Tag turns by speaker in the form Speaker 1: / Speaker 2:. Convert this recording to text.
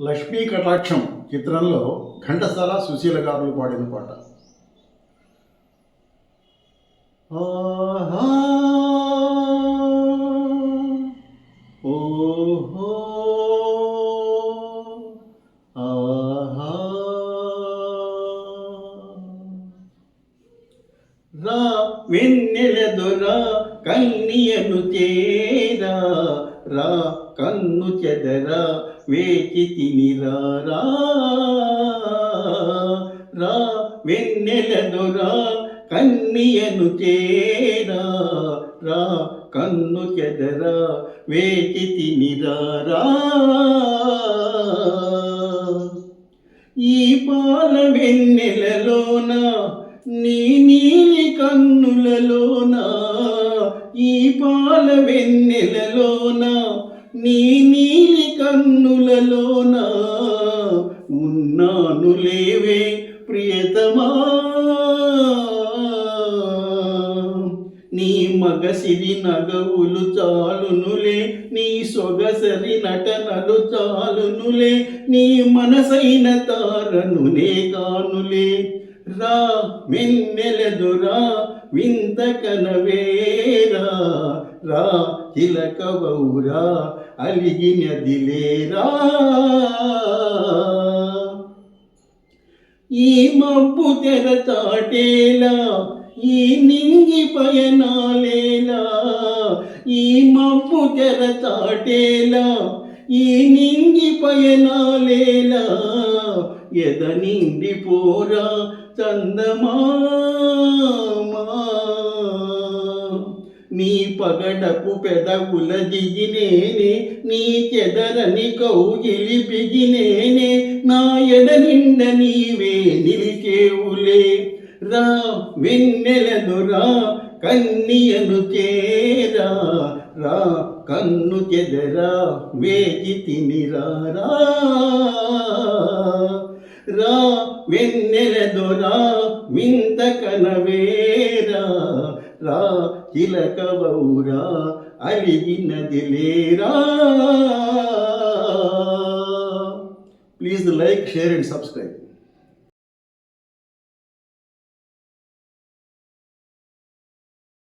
Speaker 1: లక్ష్మీ కటాక్షం చిత్రంలో ఘంటసాల సుశీల గారులు పాడిన పాట. ఆహా! ఓహో! ఆహా! రా వెన్నెల దొర కన్నియను రా కన్ను చెదరా వేచి తినిరా రా రా వెన్నెల దొర కన్నియను తేరా రా కన్ను చెదరా వేచి తినిరా రా ఈ పాల వెన్నెలలోన నీ నీలి కన్నులలోన ఈ పాల వెన్నెలలోన నీ నీలి కన్నులలోన ఉన్నాను లేవే ప్రియతమా. నీ మగసిరి నగవులు చాలునులే నీ సొగసరి నటనలు చాలునులే నీ మనసైన తారనులే కానులే. రా మెన్నెలదురా వింత కనవేరా రా చిలకవౌరా అలిగినదిలేరా ఈ మబ్బు తెర చాటేలా ఈ నింగి పయనాలేలా. ఈ మబ్బు తెర చాటేలా ఈ నింగి పయనాలేలా. ఎద నిండి పోరా చందమా నీ పగడపు పెదవుల దిగినేనే నీ చెదరని కౌగిలి బిగినేనే నా ఎడ నిండ నీవే నిలిచేవులే. రా వెన్నెలను రా కన్నియను చేరా రా కన్ను చెదరా వేచి తినిరా రా వెన్నెల దొరా వింత కనవే చిలకవౌరా అలిగినది లేరా. Please like share and subscribe